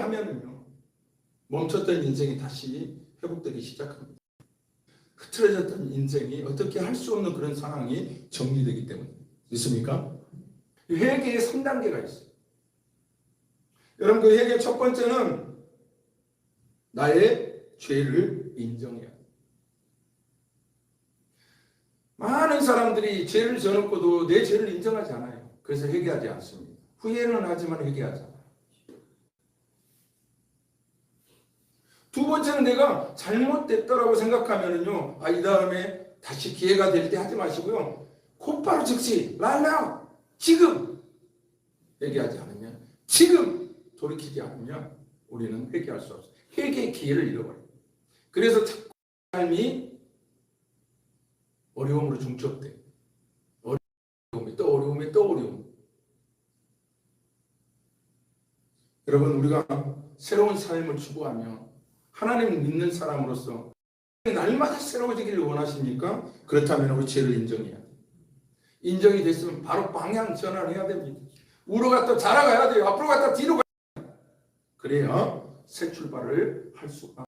하면은요. 멈췄던 인생이 다시 회복되기 시작합니다. 흐트러졌던 인생이 어떻게 할 수 없는 그런 상황이 정리되기 때문에 있습니까? 회개의 3단계가 있어요. 여러분 그 회개 첫 번째는 나의 죄를 인정해야 돼요. 많은 사람들이 죄를 저놓고도 내 죄를 인정하지 않아요. 그래서 회개하지 않습니다. 후회는 하지만 회개하지 않아요. 두 번째는 내가 잘못됐다라고 생각하면은요, 아, 이 다음에 다시 기회가 될 때 하지 마시고요. 곧바로 즉시, 랄라, 지금! 회개하지 않으면, 지금 돌이키지 않으면 우리는 회개할 수 없어요. 회개의 기회를 잃어버려요. 그래서 자꾸 삶이 어려움으로 중첩돼. 어려움이 또 어려움이 또 어려움. 여러분, 우리가 새로운 삶을 추구하며 하나님을 믿는 사람으로서 날마다 새로워지기를 원하십니까? 그렇다면 우리 죄를 인정해야 돼요. 인정이 됐으면 바로 방향 전환을 해야 됩니다. 우로 갔다 자라가야 돼요. 앞으로 갔다 뒤로 가야 돼요. 그래야 새 출발을 할 수가